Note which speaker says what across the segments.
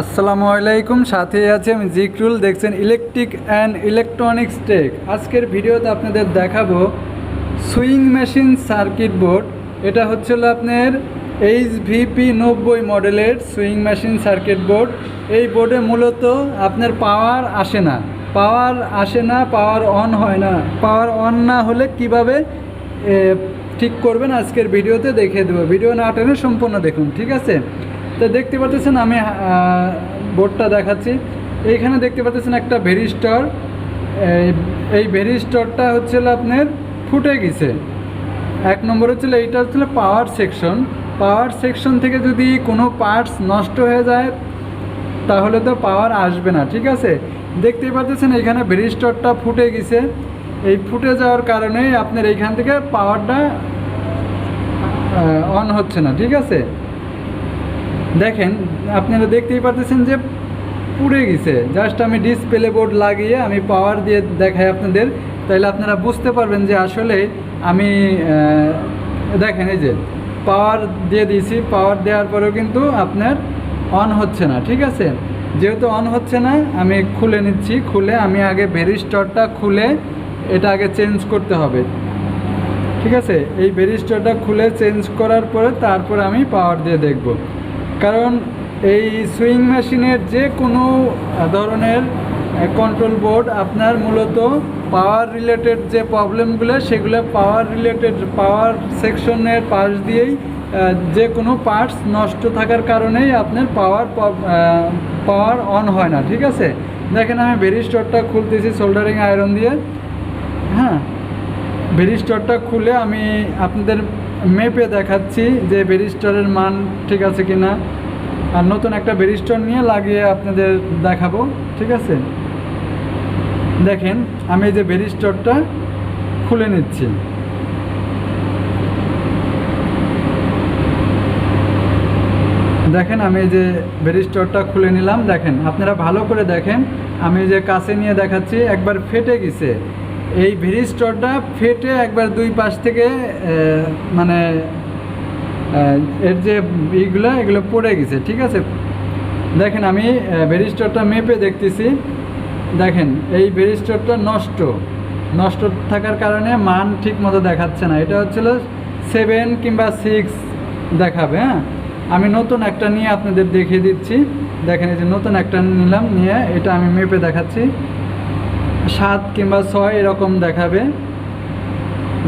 Speaker 1: আসসালামু আলাইকুম সাথে আছে আমি জিক্রুল। দেখছেন ইলেকট্রিক অ্যান্ড ইলেকট্রনিক্স টেক। আজকের ভিডিওতে আপনাদের দেখাবো সুইং মেশিন সার্কিট বোর্ড। এটা হচ্ছিল আপনার এইচ ভিপি নব্বই মডেলের সুইং মেশিন সার্কিট বোর্ড। এই বোর্ডে মূলত আপনার পাওয়ার আসে না। পাওয়ার আসে না, পাওয়ার অন হয় না। পাওয়ার অন না হলে কীভাবে ঠিক করবেন আজকের ভিডিওতে দেখিয়ে দেবো। ভিডিও না টেনে সম্পূর্ণ দেখুন, ঠিক আছে? তো দেখতে পাচ্ছেন আমি বোর্ডটা দেখাচ্ছি। এইখানে দেখতে পাচ্ছেন একটা ভেরিস্টর এই ভেরিস্টরটা হচ্ছে আপনার ফুটে গেছে এক নম্বর হচ্ছিল, এইটা হচ্ছিল পাওয়ার সেকশন। পাওয়ার সেকশন থেকে যদি কোনো পার্টস নষ্ট হয়ে যায়, তাহলে তো পাওয়ার আসবে না, ঠিক আছে? দেখতেই পাচ্ছেন এখানে ভেরিস্টরটা ফুটে গেছে এই ফুটে যাওয়ার কারণেই আপনার এইখান থেকে পাওয়ারটা অন হচ্ছে না, ঠিক আছে? দেখেন, আপনারা দেখতেই পাচ্ছেন যে পুড়ে গেছে। জাস্ট আমি ডিসপ্লে বোর্ড লাগিয়ে আমি পাওয়ার দিয়ে দেখাই আপনাদের। তাহলে আপনারা বুঝতে পারবেন যে আসলে আমি দেখেন এই যে পাওয়ার দিয়ে দিয়েছি। পাওয়ার দেওয়ার পরেও কিন্তু আপনার অন হচ্ছে না, ঠিক আছে? যেহেতু অন হচ্ছে না, আমি খুলে নিচ্ছি। খুলে আমি আগে ভেরিস্টরটা খুলে এটা আগে চেঞ্জ করতে হবে। ঠিক আছে? এই ব্যারিস্টারটা খুলে চেঞ্জ করার পরে তারপর আমি পাওয়ার দিয়ে দেখব। কারণ এই সুইং মেশিনের যে কোনো ধরনের কন্ট্রোল বোর্ড আপনার মূলত পাওয়ার রিলেটেড যে প্রবলেমগুলো সেগুলো পাওয়ার রিলেটেড পাওয়ার সেকশনের পাশ দিয়েই যে কোনো পার্টস নষ্ট থাকার কারণেই আপনার পাওয়ার পাওয়ার অন হয় না, ঠিক আছে? দেখেন আমি ব্যারিস্টারটা খুলতেছি সোল্ডারিং আয়রন দিয়ে। হ্যাঁ ব্যারিস্টারটা খুলে আমি আপনাদের মেপে দেখাচ্ছি যে ব্যারিস্টারের মান ঠিক আছে কি না আর নতুন একটা ব্যারিস্টার নিয়ে লাগিয়ে আপনাদের দেখাবো, ঠিক আছে? দেখেন, আমি যে ব্যারিস্টারটা খুলে নিচ্ছি। দেখেন, আমি যে ব্যারিস্টারটা খুলে নিলাম। দেখেন, আপনারা ভালো করে দেখেন। আমি যে কাছে নিয়ে দেখাচ্ছি, একবার ফেটে গেছে। এই ভেরিস্টরটা ফেটে একবার দুই পাশ থেকে মানে এর যে ইগুলো, এগুলো পড়ে গেছে, ঠিক আছে? দেখেন আমি ভেরিস্টরটা মেপে দেখতেছি। দেখেন, এই ভেরিস্টরটা নষ্ট। নষ্ট থাকার কারণে মান ঠিক মতো দেখাচ্ছে না। এটা হচ্ছিল সেভেন কিংবা সিক্স দেখাবে হ্যাঁ? আমি নতুন একটা নিয়ে আপনাদের দেখিয়ে দিচ্ছি। দেখেন এই যে নতুন একটা নিলাম, নিয়ে এটা আমি মেপে দেখাচ্ছি। সাত কিংবা ছয় এরকম দেখাবে।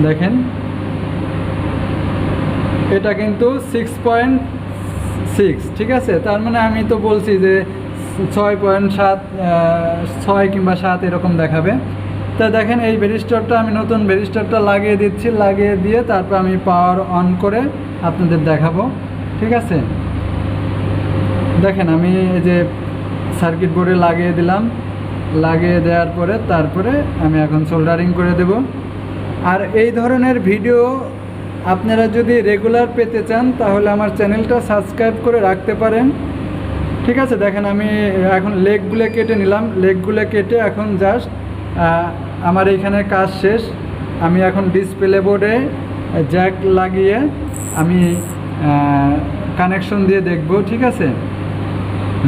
Speaker 1: দেখেন। এটা কিন্তু সিক্স পয়েন্ট সিক্স ঠিক আছে? তার মানে আমি তো বলছি যে ছয় পয়েন্ট সাত ছয় কিংবা সাত এরকম দেখাবে। তা দেখেন, এই ব্যারিস্টারটা আমি নতুন ব্যারিস্টারটা লাগিয়ে দিচ্ছি, লাগিয়ে দিয়ে তারপর আমি পাওয়ার অন করে আপনাদের দেখাবো, ঠিক আছে? দেখেন, আমি এই যে সার্কিট বোর্ডে লাগিয়ে দিলাম। লাগিয়ে দেওয়ার পরে তারপরে আমি এখন সোল্ডারিং করে দেব। আর এই ধরনের ভিডিও আপনারা যদি রেগুলার পেতে চান, তাহলে আমার চ্যানেলটা সাবস্ক্রাইব করে রাখতে পারেন। ঠিক আছে, দেখেন আমি এখন লেগগুলো কেটে নিলাম। লেগগুলো কেটে এখন জাস্ট আমার এইখানে কাজ শেষ। আমি এখন ডিসপ্লে বোর্ডে জ্যাক লাগিয়ে আমি কানেকশন দিয়ে দেখব, ঠিক আছে?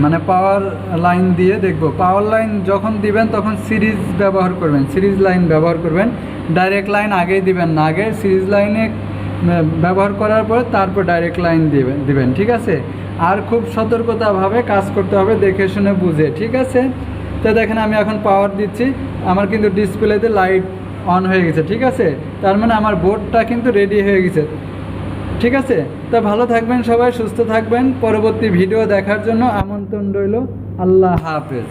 Speaker 1: মানে পাওয়ার লাইন দিয়ে দেখব। পাওয়ার লাইন যখন দিবেন, তখন সিরিজ ব্যবহার করবেন। সিরিজ লাইন ব্যবহার করবেন। ডাইরেক্ট লাইন আগেই দিবেন না। আগে সিরিজ লাইনে ব্যবহার করার পরে তারপর ডাইরেক্ট লাইন দিবেন দিবেন, ঠিক আছে? আর খুব সতর্কতাভাবে কাজ করতে হবে, দেখে শুনে বুঝে, ঠিক আছে? তো দেখেন, আমি এখন পাওয়ার দিচ্ছি। আমার কিন্তু ডিসপ্লেতে লাইট অন হয়ে গেছে, ঠিক আছে? তার মানে আমার বোর্ডটা কিন্তু রেডি হয়ে গেছে। ঠিক আছে? তা ভালো থাকবেন সবাই, সুস্থ থাকবেন। পরবর্তী ভিডিও দেখার জন্য আমন্ত্রণ রইল। আল্লাহ হাফেজ।